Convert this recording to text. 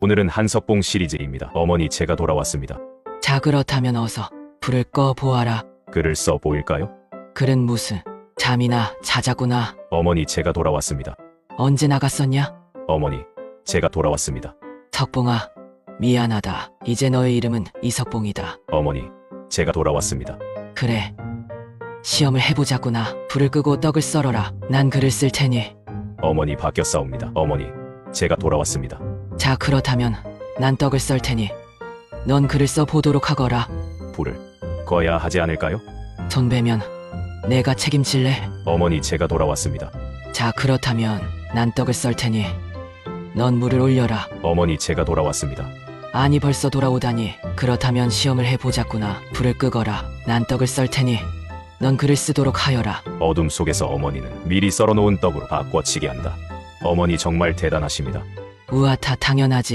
오늘은 한석봉 시리즈입니다. 어머니 제가 돌아왔습니다. 자 그렇다면 어서 불을 꺼 보아라. 글을 써 보일까요? 글은 무슨 잠이나 자자구나. 어머니 제가 돌아왔습니다. 언제 나갔었냐? 어머니 제가 돌아왔습니다. 석봉아 미안하다. 이제 너의 이름은 이석봉이다. 어머니 제가 돌아왔습니다. 그래. 시험을 해보자꾸나. 불을 끄고 떡을 썰어라. 난 글을 쓸 테니. 어머니 바뀌었사옵니다. 어머니 제가 돌아왔습니다. 자 그렇다면 난 떡을 썰 테니. 넌 글을 써 보도록 하거라. 불을 꺼야 하지 않을까요? 손배면 내가 책임질래. 어머니 제가 돌아왔습니다. 자 그렇다면 난 떡을 썰 테니. 넌 물을 올려라. 어머니 제가 돌아왔습니다. 아니 벌써 돌아오다니 그렇다면 시험을 해보자꾸나 불을 끄거라 난 떡을 썰 테니 넌 글을 쓰도록 하여라 어둠 속에서 어머니는 미리 썰어놓은 떡으로 바꿔치기 한다. 어머니 정말 대단하십니다. 우아타 당연하지